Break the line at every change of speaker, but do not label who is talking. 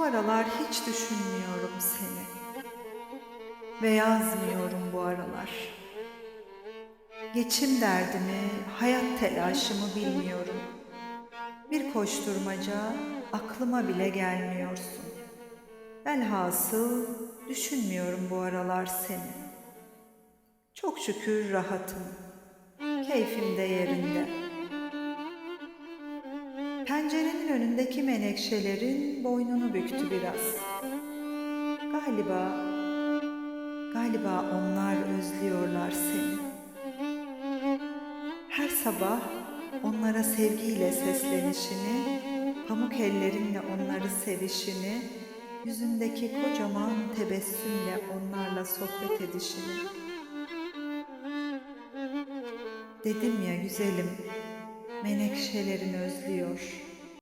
Bu aralar hiç düşünmüyorum seni. Ve yazmıyorum bu aralar. Geçim derdimi, hayat telaşımı bilmiyorum. Bir koşturmaca aklıma bile gelmiyorsun. Velhasıl düşünmüyorum bu aralar seni. Çok şükür rahatım. Keyfim de yerinde. Pencerenin önündeki menekşelerin boynunu büktü biraz. Galiba, galiba onlar özlüyorlar seni. Her sabah onlara sevgiyle seslenişini, pamuk ellerinle onları sevişini, yüzündeki kocaman tebessümle onlarla sohbet edişini. Dedim ya güzelim, menekşelerin özlüyor.